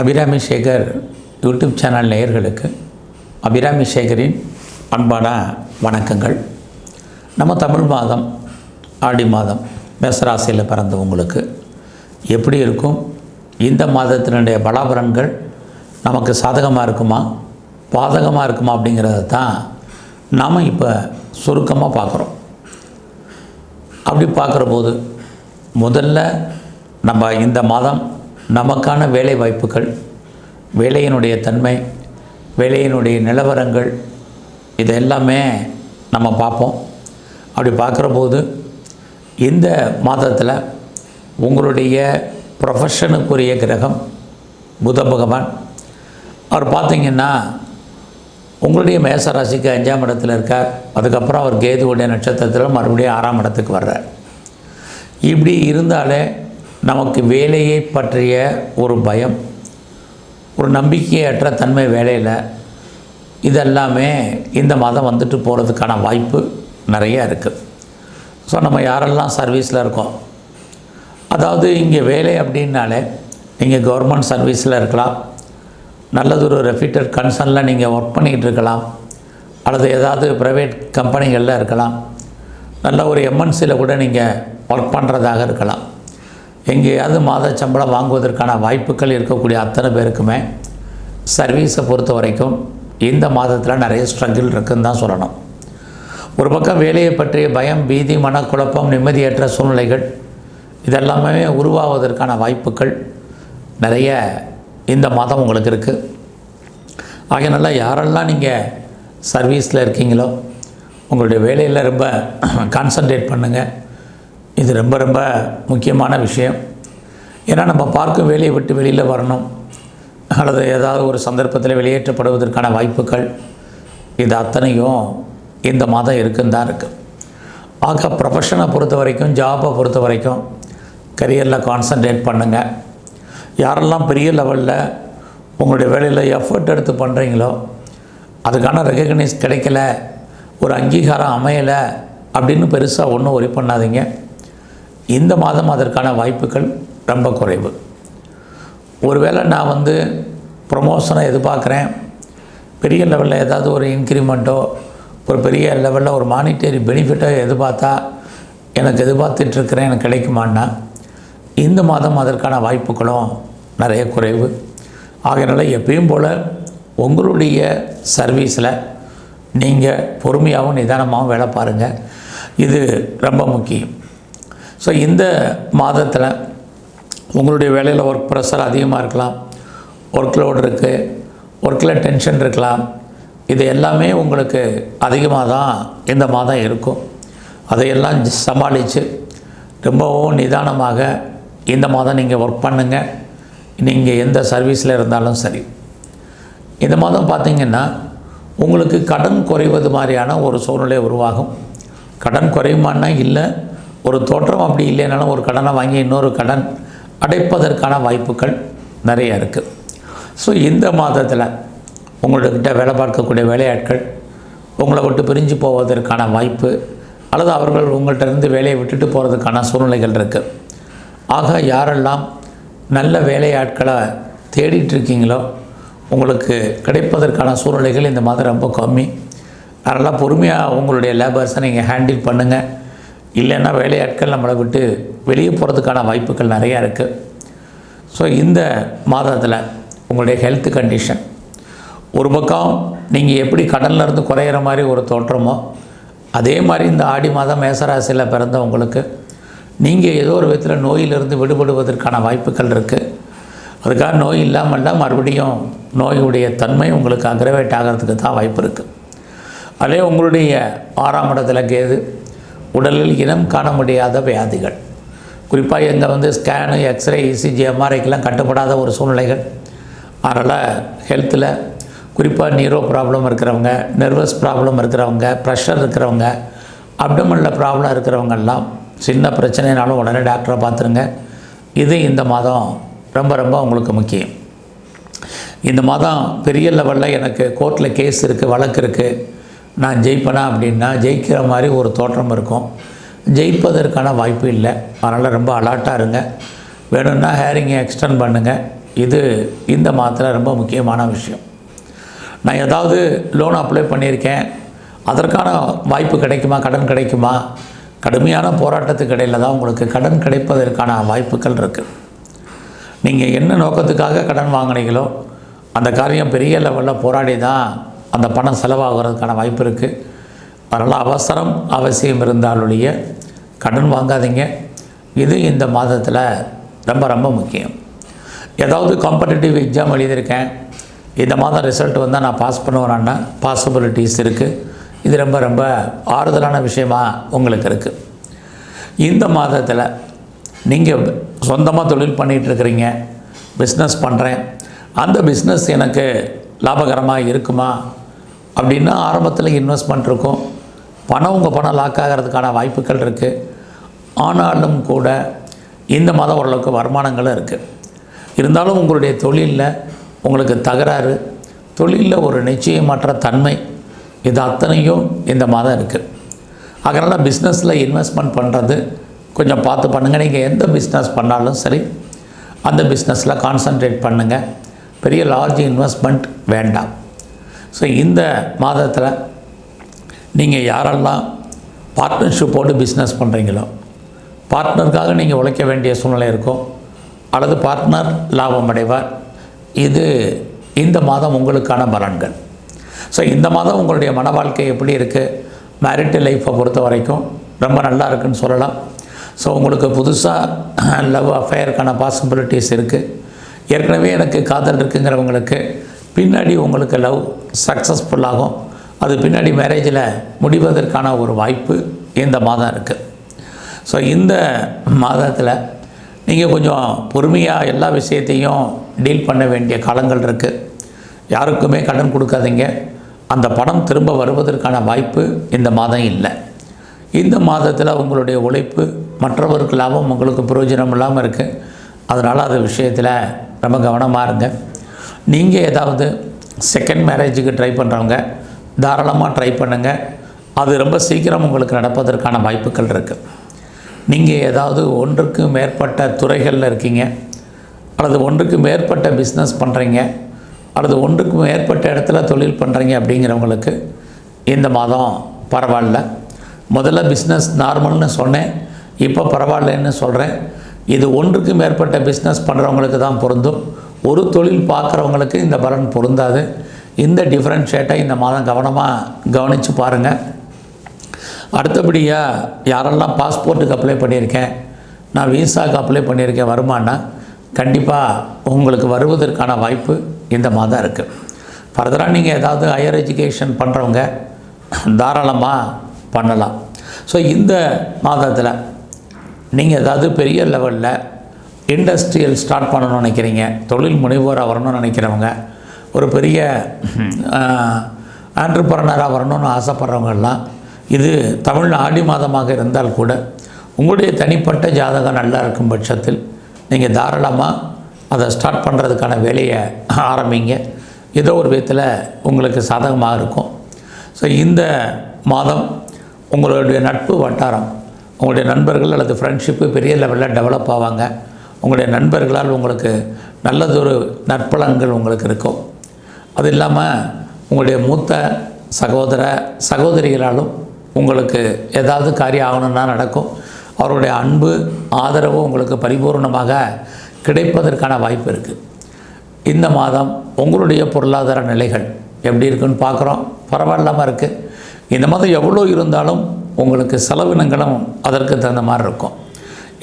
Abirami Sekar YouTube channel நேயர்களுக்கு அபிராமி சேகரின் அன்பான வணக்கங்கள். நம்ம தமிழ் மாதம் ஆடி மாதம் மேசராசியில் பிறந்தவங்களுக்கு எப்படி இருக்கும்? இந்த மாதத்தினுடைய பலாபலன்கள் நமக்கு சாதகமாக இருக்குமா? பாதகமாக இருக்குமா அப்படிங்கிறத தான் நாம் இப்போ சுருக்கமாக பார்க்குறோம். அப்படி பார்க்குற போது முதல்ல நம்ம இந்த மாதம் நமக்கான வேலை வாய்ப்புகள் வேலையினுடைய தன்மை வேலையினுடைய நிலவரங்கள் இது எல்லாமே நம்ம பார்ப்போம். அப்படி பார்க்குற போது இந்த மாதத்தில் உங்களுடைய ப்ரொஃபஷனுக்குரிய கிரகம் புத பகவான். அவர் பார்த்தீங்கன்னா உங்களுடைய மேசராசிக்கு அஞ்சாம் இடத்துல இருக்கார். அதுக்கப்புறம் அவர் கேதுவுடைய நட்சத்திரத்தில் மறுபடியும் ஆறாம் இடத்துக்கு வர்றார். இப்படி இருந்தாலே நமக்கு வேலையை பற்றிய ஒரு பயம் ஒரு நம்பிக்கையற்ற தன்மை வேலையில் இதெல்லாமே இந்த மாதம் வந்துட்டு போகிறதுக்கான வாய்ப்பு நிறைய இருக்குது ஸோ நம்ம யாரெல்லாம் சர்வீஸில் இருக்கோம்? அதாவது இங்கே வேலை அப்படின்னாலே நீங்கள் கவர்மெண்ட் சர்வீஸில் இருக்கலாம். நல்லதொரு ரெஃபிட்டட் கன்சர்னில் நீங்கள் ஒர்க் பண்ணிக்கிட்டு இருக்கலாம். அல்லது ஏதாவது ப்ரைவேட் கம்பெனிகளில் இருக்கலாம். நல்ல ஒரு எம்என்சியில் கூட நீங்கள் ஒர்க் பண்ணுறதாக இருக்கலாம். எங்கேயாவது மாத சம்பளம் வாங்குவதற்கான வாய்ப்புகள் இருக்கக்கூடிய அத்தனை பேருக்குமே சர்வீஸை பொறுத்த வரைக்கும் இந்த மாதத்தில் நிறைய ஸ்ட்ரகிள் இருக்குன்னு தான் சொல்லணும். ஒரு பக்கம் வேலையை பற்றிய பயம் பீதி மனக்குழப்பம் நிம்மதியற்ற சூழ்நிலைகள் இதெல்லாமே உருவாவதற்கான வாய்ப்புகள் நிறைய இந்த மாதம் உங்களுக்கு இருக்குது ஆகையினால யாரெல்லாம் நீங்கள் சர்வீஸில் இருக்கீங்களோ உங்களுடைய வேலையில் ரொம்ப கான்சன்ட்ரேட் பண்ணுங்கள் இது ரொம்ப ரொம்ப முக்கியமான விஷயம். ஏன்னா நம்ம பார்க்கும் வேலையை விட்டு வெளியில் வரணும். அல்லது ஏதாவது ஒரு சந்தர்ப்பத்தில் வெளியேற்றப்படுவதற்கான வாய்ப்புகள் இது அத்தனையும் இந்த மாதம் இருக்குன்னு தான் இருக்குது ஆக ப்ரொஃபஷனை பொறுத்த வரைக்கும் ஜாபை பொறுத்த வரைக்கும் கரியரில் கான்சன்ட்ரேட் பண்ணுங்கள் யாரெல்லாம் பெரிய லெவலில் உங்களுடைய வேலையில் எஃபர்ட் எடுத்து பண்ணுறீங்களோ அதுக்கான ரெகக்னைஸ் கிடைக்கல ஒரு அங்கீகாரம் அமையலை அப்படின்னு பெருசாக ஒன்றும் ஒரி பண்ணாதீங்க. இந்த மாதம் அதற்கான வாய்ப்புகள் ரொம்ப குறைவு. ஒருவேளை நான் வந்து ப்ரொமோஷனை எதிர்பார்க்குறேன். பெரிய லெவலில் ஏதாவது ஒரு இன்க்ரிமெண்ட்டோ ஒரு பெரிய லெவலில் ஒரு மானிட்டரி பெனிஃபிட்டோ எதிர்பார்த்தா எனக்கு எதிர்பார்த்துட்ருக்கிறேன் எனக்கு கிடைக்குமான்னா இந்த மாதம் அதற்கான வாய்ப்புகளும் நிறைய குறைவு. ஆகையினால எப்பயும் போல் உங்களுடைய சர்வீஸில் நீங்கள் பொறுமையாகவும் நிதானமாகவும் வேலை பாருங்கள் இது ரொம்ப முக்கியம். ஸோ இந்த மாதத்தில் உங்களுடைய வேலையில் ஒர்க் ப்ரெஷர் அதிகமாக இருக்கலாம். ஒர்க் லோடு இருக்குது ஒர்க்கில் டென்ஷன் இருக்கலாம். இது எல்லாமே உங்களுக்கு அதிகமாக தான் இந்த மாதம் இருக்கும். அதையெல்லாம் சமாளித்து ரொம்பவும் நிதானமாக இந்த மாதம் நீங்கள் ஒர்க் பண்ணுங்கள் நீங்கள் எந்த சர்வீஸில் இருந்தாலும் சரி. இந்த மாதம் பார்த்திங்கன்னா உங்களுக்கு கடன் குறைவது மாதிரியான ஒரு சூழ்நிலை உருவாகும். கடன் குறையுமான்னா இல்லை ஒரு தோற்றம் அப்படி இல்லைனாலும் ஒரு கடனை வாங்கி இன்னொரு கடன் அடைப்பதற்கான வாய்ப்புகள் நிறைய இருக்குது ஸோ இந்த மாதத்தில் உங்கள்கிட்ட வேலை பார்க்கக்கூடிய வேலையாட்கள் உங்களை விட்டு பிரிஞ்சு போவதற்கான வாய்ப்பு அல்லது அவர்கள் உங்கள்கிட்ட இருந்து வேலையை விட்டுட்டு போகிறதுக்கான சூழ்நிலைகள் இருக்குது ஆக யாரெல்லாம் நல்ல வேலையாட்களை தேடிட்டுருக்கீங்களோ உங்களுக்கு கிடைப்பதற்கான சூழ்நிலைகள் இந்த மாதம் ரொம்ப கம்மி. அதனால் பொறுமையாக உங்களுடைய லேபர்ஸை நீங்கள் ஹேண்டில் பண்ணுங்கள் இல்லைன்னா வேலையாட்கள் நம்மளை விட்டு வெளியே போகிறதுக்கான வாய்ப்புகள் நிறையா இருக்குது ஸோ இந்த மாதத்தில் உங்களுடைய ஹெல்த் கண்டிஷன் ஒரு பக்கம் நீங்கள் எப்படி கடலில் இருந்து குறையிற மாதிரி ஒரு தோற்றமோ அதே மாதிரி இந்த ஆடி மாதம் மேசராசியில் பிறந்தவங்களுக்கு நீங்கள் ஏதோ ஒரு விதத்தில் நோயிலிருந்து விடுபடுவதற்கான வாய்ப்புகள் இருக்குது அதுக்காக நோய் இல்லாமல்ல மறுபடியும் நோயுடைய தன்மை உங்களுக்கு அக்ரவேட் ஆகிறதுக்கு தான் வாய்ப்பு இருக்குது அதே உங்களுடைய ஆறாம் இடத்துல கேது உடலில் இனம் காண முடியாத வியாதிகள். குறிப்பாக எங்கே வந்து ஸ்கேனு எக்ஸ்ரே இசிஜி எம்ஆர்ஐக்கெல்லாம் கட்டுப்படாத ஒரு சூழ்நிலைகள். அதனால் ஹெல்த்தில் குறிப்பாக நீரோ ப்ராப்ளம் இருக்கிறவங்க நர்வஸ் ப்ராப்ளம் இருக்கிறவங்க ப்ரெஷர் இருக்கிறவங்க அப்டமனில் ப்ராப்ளம் இருக்கிறவங்கெல்லாம் சின்ன பிரச்சனைனாலும் உடனே டாக்டரை பார்த்துருங்க. இது இந்த மாதம் ரொம்ப ரொம்ப உங்களுக்கு முக்கியம். இந்த மாதம் பெரிய லெவலில் எனக்கு கோர்ட்டில் கேஸ் இருக்குது வழக்கு இருக்குது நான் ஜெயிப்பேனா அப்படின்னா ஜெயிக்கிற மாதிரி ஒரு தோற்றம் இருக்கும். ஜெயிப்பதற்கான வாய்ப்பு இல்லை. அதனால் ரொம்ப அலர்ட்டாக இருங்க. வேணும்னா ஹேரிங்கை எக்ஸ்டெண்ட் பண்ணுங்கள் இது இந்த மாதத்தில் ரொம்ப முக்கியமான விஷயம். நான் ஏதாவது லோன் அப்ளை பண்ணியிருக்கேன். அதற்கான வாய்ப்பு கிடைக்குமா? கடன் கிடைக்குமா? கடுமையான போராட்டத்துக்கு இடையில் தான் உங்களுக்கு கடன் கிடைப்பதற்கான வாய்ப்புகள் இருக்குது நீங்கள் என்ன நோக்கத்துக்காக கடன் வாங்கினீங்களோ அந்த காரியம் பெரிய லெவலில் போராடி தான் அந்த பணம் செலவாகிறதுக்கான வாய்ப்பு இருக்குது அதனால் அவசரம் அவசியம் இருந்தாலுடைய கடன் வாங்காதீங்க. இது இந்த மாதத்தில் ரொம்ப ரொம்ப முக்கியம். ஏதாவது காம்படிட்டிவ் எக்ஸாம் எழுதியிருக்கேன். இந்த மாதம் ரிசல்ட் வந்தால் நான் பாஸ் பண்ணுவேன்னா பாசிபிலிட்டிஸ் இருக்குது இது ரொம்ப ரொம்ப ஆறுதலான விஷயமாக உங்களுக்கு இருக்குது இந்த மாதத்தில் நீங்கள் சொந்தமாக தொழில் பண்ணிகிட்ருக்குறீங்க பிஸ்னஸ் பண்ணுறேன் அந்த பிஸ்னஸ் எனக்கு லாபகரமாக இருக்குமா? அப்படின்னா ஆரம்பத்தில் இன்வெஸ்ட்மெண்ட் இருக்கும். பணம் உங்கள் பணம் லாக் ஆகிறதுக்கான வாய்ப்புகள் இருக்குது ஆனாலும் கூட இந்த மாதம் ஓரளவுக்கு வருமானங்களும் இருக்குது இருந்தாலும் உங்களுடைய தொழிலில் உங்களுக்கு தகராறு தொழிலில் ஒரு நிச்சயமற்ற தன்மை இது அத்தனையும் இந்த மாதம் இருக்குது அதனால் பிஸ்னஸில் இன்வெஸ்ட்மெண்ட் பண்ணுறது கொஞ்சம் பார்த்து பண்ணுங்கள் நீங்கள் எந்த பிஸ்னஸ் பண்ணாலும் சரி அந்த பிஸ்னஸில் கான்சன்ட்ரேட் பண்ணுங்கள் பெரிய லார்ஜ் இன்வெஸ்ட்மெண்ட் வேண்டாம். ஸோ இந்த மாதத்தில் நீங்கள் யாரெல்லாம் பார்ட்னர்ஷிப் போட்டு பிஸ்னஸ் பண்ணுறீங்களோ பார்ட்னருக்காக நீங்கள் உழைக்க வேண்டிய சூழ்நிலை இருக்கும். அல்லது பார்ட்னர் லாபம் அடைவார். இது இந்த மாதம் உங்களுக்கான பலன்கள். ஸோ இந்த மாதம் உங்களுடைய மன வாழ்க்கை எப்படி இருக்குது மேரிட்டல் லைஃப்பை பொறுத்த வரைக்கும் ரொம்ப நல்லா இருக்குன்னு சொல்லலாம். ஸோ உங்களுக்கு புதுசாக லவ் அஃபேருக்கான பாசிபிலிட்டிஸ் இருக்குது ஏற்கனவே எனக்கு காதல் இருக்குங்கிறவங்களுக்கு பின்னாடி உங்களுக்கு லவ் சக்ஸஸ்ஃபுல்லாகும் அது பின்னாடி மேரேஜில் முடிவதற்கான ஒரு வாய்ப்பு இந்த மாதம் இருக்குது ஸோ இந்த மாதத்தில் நீங்கள் கொஞ்சம் பொறுமையாக எல்லா விஷயத்தையும் டீல் பண்ண வேண்டிய காலங்கள் இருக்குது யாருக்குமே கடன் கொடுக்காதீங்க. அந்த பணம் திரும்ப வருவதற்கான வாய்ப்பு இந்த மாதம் இல்லை. இந்த மாதத்தில் உங்களுடைய உழைப்பு மற்றவருக்கு லாபம் உங்களுக்கு பிரயோஜனம் இல்லாமல் இருக்குது அதனால் அது விஷயத்தில் ரொம்ப கவனமாக இருங்க. நீங்கள் ஏதாவது செகண்ட் மேரேஜுக்கு ட்ரை பண்ணுறவங்க தாராளமாக ட்ரை பண்ணுங்கள் அது ரொம்ப சீக்கிரம் உங்களுக்கு நடப்பதற்கான வாய்ப்புகள் இருக்குது நீங்கள் ஏதாவது ஒன்றுக்கு மேற்பட்ட துறைகளில் இருக்கீங்க அல்லது ஒன்றுக்கு மேற்பட்ட பிஸ்னஸ் பண்ணுறீங்க அல்லது ஒன்றுக்கு மேற்பட்ட இடத்துல தொழில் பண்ணுறீங்க அப்படிங்கிறவங்களுக்கு இந்த மாதம் பரவாயில்ல. முதல்ல பிஸ்னஸ் நார்மல்னு சொன்னேன் இப்போ பரவாயில்லன்னு சொல்கிறேன் இது ஒன்றுக்கு மேற்பட்ட பிஸ்னஸ் பண்ணுறவங்களுக்கு தான் பொருந்தும். ஒரு தொழில் பார்க்குறவங்களுக்கு இந்த பலன் பொருந்தாது. இந்த டிஃப்ரென்ஷேட்டை இந்த மாதம் கவனமாக கவனித்து பாருங்கள் அடுத்தபடியாக யாரெல்லாம் பாஸ்போர்ட்டுக்கு அப்ளை பண்ணியிருக்கேன் நான் விசாவுக்கு அப்ளை பண்ணியிருக்கேன் வருமானா? கண்டிப்பாக உங்களுக்கு வருவதற்கான வாய்ப்பு இந்த மாதம் இருக்குது ஃபர்தராக நீங்கள் ஏதாவது ஹையர் எஜுகேஷன் பண்ணுறவங்க தாராளமாக பண்ணலாம். ஸோ இந்த மாதத்தில் நீங்கள் ஏதாவது பெரிய லெவலில் இண்டஸ்ட்ரியல் ஸ்டார்ட் பண்ணணும்னு நினைக்கிறீங்க தொழில் முனைவோராக வரணும்னு நினைக்கிறவங்க ஒரு பெரிய ஆண்டர்பரனராக வரணும்னு ஆசைப்பட்றவங்கெல்லாம் இது தமிழ் ஆடி மாதமாக இருந்தால் கூட உங்களுடைய தனிப்பட்ட ஜாதகம் நல்லா இருக்கும் பட்சத்தில் நீங்கள் தாராளமாக அதை ஸ்டார்ட் பண்ணுறதுக்கான வேலையை ஆரம்பிங்க. ஏதோ ஒரு விதத்தில் உங்களுக்கு சாதகமாக இருக்கும். ஸோ இந்த மாதம் உங்களுடைய நட்பு வட்டாரம் உங்களுடைய நண்பர்கள் அல்லது ஃப்ரெண்ட்ஷிப்பு பெரிய லெவலில் டெவலப் ஆவாங்க. உங்களுடைய நண்பர்களால் உங்களுக்கு நல்லதொரு நற்பலன்கள் உங்களுக்கு இருக்கும். அது இல்லாமல் உங்களுடைய மூத்த சகோதர சகோதரிகளாலும் உங்களுக்கு ஏதாவது காரியம் ஆகணும்னா நடக்கும். அவருடைய அன்பு ஆதரவு உங்களுக்கு பரிபூர்ணமாக கிடைப்பதற்கான வாய்ப்பு இருக்குது இந்த மாதம் உங்களுடைய பொருளாதார நிலைகள் எப்படி இருக்குன்னு பார்க்குறோம். பரவாயில்லாமல் இருக்குது இந்த மாதம் எவ்வளோ இருந்தாலும் உங்களுக்கு செலவினங்களும் அதற்கு தகுந்த மாதிரி இருக்கும்.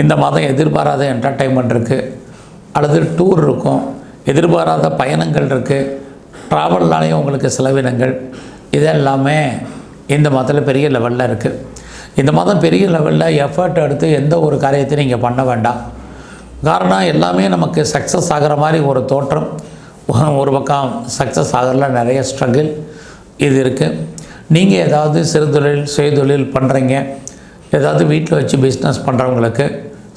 இந்த மாதம் எதிர்பாராத என்டர்டைன்மெண்ட் இருக்குது அல்லது டூர் இருக்கும். எதிர்பாராத பயணங்கள் இருக்குது ட்ராவல்னாலேயும் உங்களுக்கு செலவினங்கள். இதெல்லாமே இந்த மாதத்தில் பெரிய லெவலில் இருக்குது இந்த மாதம் பெரிய லெவலில் எஃபர்ட் எடுத்து எந்த ஒரு காரியத்தையும் நீங்கள் பண்ண வேண்டாம். காரணம் எல்லாமே நமக்கு சக்ஸஸ் ஆகிற மாதிரி ஒரு தோற்றம். ஒரு பக்கம் சக்ஸஸ் ஆகிறதுல நிறைய ஸ்ட்ரகிள் இது இருக்குது நீங்கள் ஏதாவது சிறுதொழில் சுயதொழில் பண்ணுறீங்க ஏதாவது வீட்டில் வச்சு பிஸ்னஸ் பண்ணுறவங்களுக்கு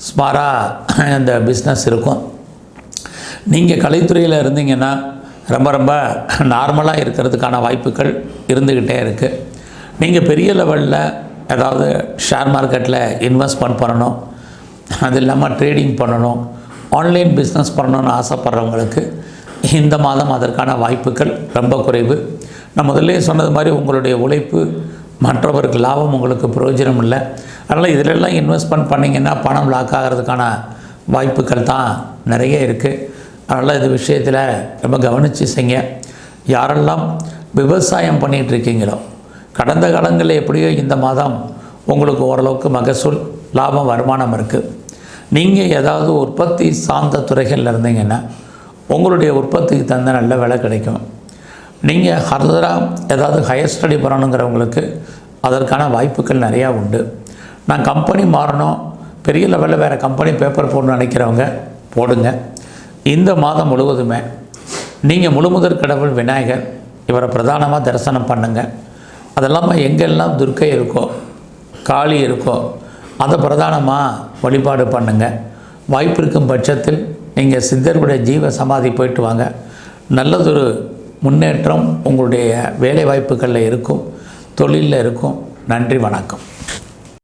ஸ்மாராக இந்த பிஸ்னஸ் இருக்கும். நீங்கள் கலைத்துறையில் இருந்தீங்கன்னா ரொம்ப ரொம்ப நார்மலாக இருக்கிறதுக்கான வாய்ப்புகள் இருந்துக்கிட்டே இருக்குது நீங்கள் பெரிய லெவலில் ஏதாவது ஷேர் மார்க்கெட்டில் இன்வெஸ்ட்மெண்ட் பண்ணணும். அது இல்லாமல் ட்ரேடிங் பண்ணணும். ஆன்லைன் பிஸ்னஸ் பண்ணணும்னு ஆசைப்பட்றவங்களுக்கு இந்த மாதம் அதற்கான வாய்ப்புகள் ரொம்ப குறைவு. நான் முதல்ல சொன்னது மாதிரி உங்களுடைய உழைப்பு மற்றவருக்கு லாபம் உங்களுக்கு பிரயோஜனம் இல்லை. அதனால் இதிலெல்லாம் இன்வெஸ்ட்மெண்ட் பண்ணிங்கன்னா பணம் லாக் ஆகிறதுக்கான வாய்ப்புகள் தான் நிறைய இருக்குது அதனால் இது விஷயத்தில் ரொம்ப கவனித்து செய்யுங்க யாரெல்லாம் விவசாயம் பண்ணிகிட்ருக்கீங்களோ கடந்த காலங்களில் எப்படியோ இந்த மாதம் உங்களுக்கு ஓரளவுக்கு மகசூல் லாபம் வருமானம் இருக்குது நீங்கள் ஏதாவது உற்பத்தி சார்ந்த துறைகளில் இருந்தீங்கன்னா உங்களுடைய உற்பத்திக்கு தகுந்த நல்ல விலை கிடைக்கும். நீங்கள் ஃபர்தராக ஏதாவது ஹையர் ஸ்டடி பண்ணணுங்கிறவங்களுக்கு அதற்கான வாய்ப்புகள் நிறையா உண்டு. நான் கம்பெனி மாறணும். பெரிய லெவலில் வேறு கம்பெனி பேப்பர் போடணும்னு நினைக்கிறவங்க போடுங்க. இந்த மாதம் முழுவதுமே நீங்கள் முழுமுதற் கடவுள் விநாயகர் இவரை பிரதானமாக தரிசனம் பண்ணுங்கள் அது இல்லாமல் எங்கெல்லாம் துர்க்கை இருக்கோ காளி இருக்கோ அதை பிரதானமாக வழிபாடு பண்ணுங்கள் வாய்ப்பு இருக்கும் பட்சத்தில் நீங்கள் சித்தர்களுடைய ஜீவ சமாதி போயிட்டு வாங்க. நல்லதொரு முன்னேற்றம் உங்களுடைய வேலை வாய்ப்புகளில் இருக்கும் தொழிலில் இருக்கும். நன்றி வணக்கம்.